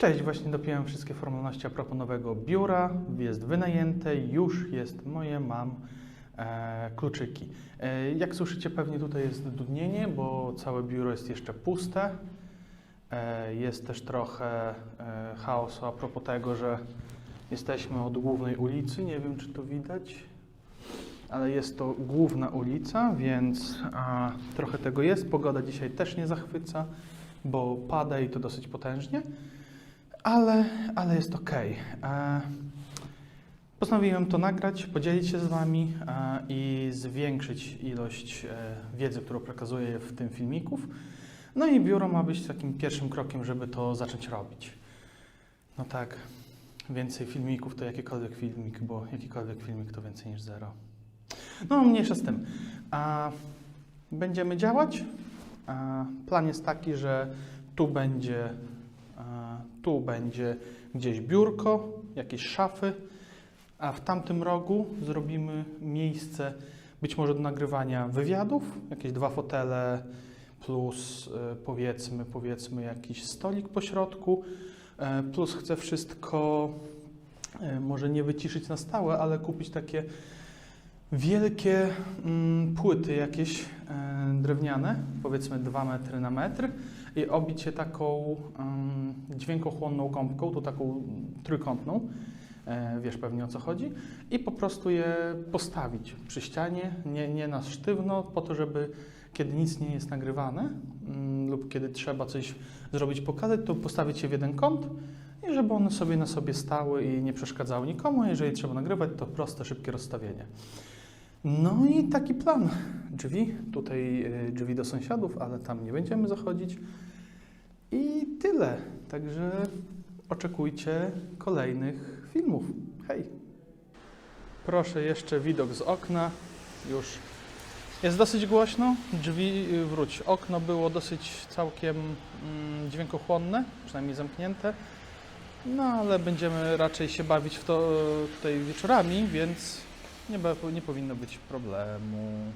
Cześć, właśnie dopiąłem wszystkie formalności a propos nowego biura. Jest wynajęte, już jest moje, mam e, kluczyki. E, jak słyszycie, pewnie tutaj jest dudnienie, bo całe biuro jest jeszcze puste. E, jest też trochę e, chaosu a propos tego, że jesteśmy od głównej ulicy. Nie wiem, czy to widać, ale jest to główna ulica, więc a, trochę tego jest. Pogoda dzisiaj też nie zachwyca, bo pada i to dosyć potężnie ale, ale jest ok. E, Postanowiłem to nagrać, podzielić się z Wami e, i zwiększyć ilość e, wiedzy, którą przekazuję w tym filmików. No i biuro ma być takim pierwszym krokiem, żeby to zacząć robić. No tak, więcej filmików to jakikolwiek filmik, bo jakikolwiek filmik to więcej niż zero. No, mniejsza z tym. A, będziemy działać. A, plan jest taki, że tu będzie tu będzie gdzieś biurko, jakieś szafy, a w tamtym rogu zrobimy miejsce być może do nagrywania wywiadów, jakieś dwa fotele plus e, powiedzmy, powiedzmy jakiś stolik po środku, e, plus chcę wszystko e, może nie wyciszyć na stałe, ale kupić takie wielkie mm, płyty jakieś e, drewniane, powiedzmy 2 metry na metr i obić je taką um, dźwiękochłonną gąbką, tu taką trójkątną, e, wiesz pewnie o co chodzi, i po prostu je postawić przy ścianie, nie, nie na sztywno, po to, żeby kiedy nic nie jest nagrywane mm, lub kiedy trzeba coś zrobić, pokazać, to postawić je w jeden kąt i żeby one sobie na sobie stały i nie przeszkadzały nikomu. Jeżeli trzeba nagrywać, to proste, szybkie rozstawienie. No i taki plan. Drzwi, tutaj y, drzwi do sąsiadów, ale tam nie będziemy zachodzić. I tyle. Także oczekujcie kolejnych filmów. Hej! Proszę jeszcze widok z okna. Już jest dosyć głośno. Drzwi, y, wróć. Okno było dosyć całkiem mm, dźwiękochłonne, przynajmniej zamknięte. No ale będziemy raczej się bawić w to y, tutaj wieczorami, więc nie, nie powinno być problemu.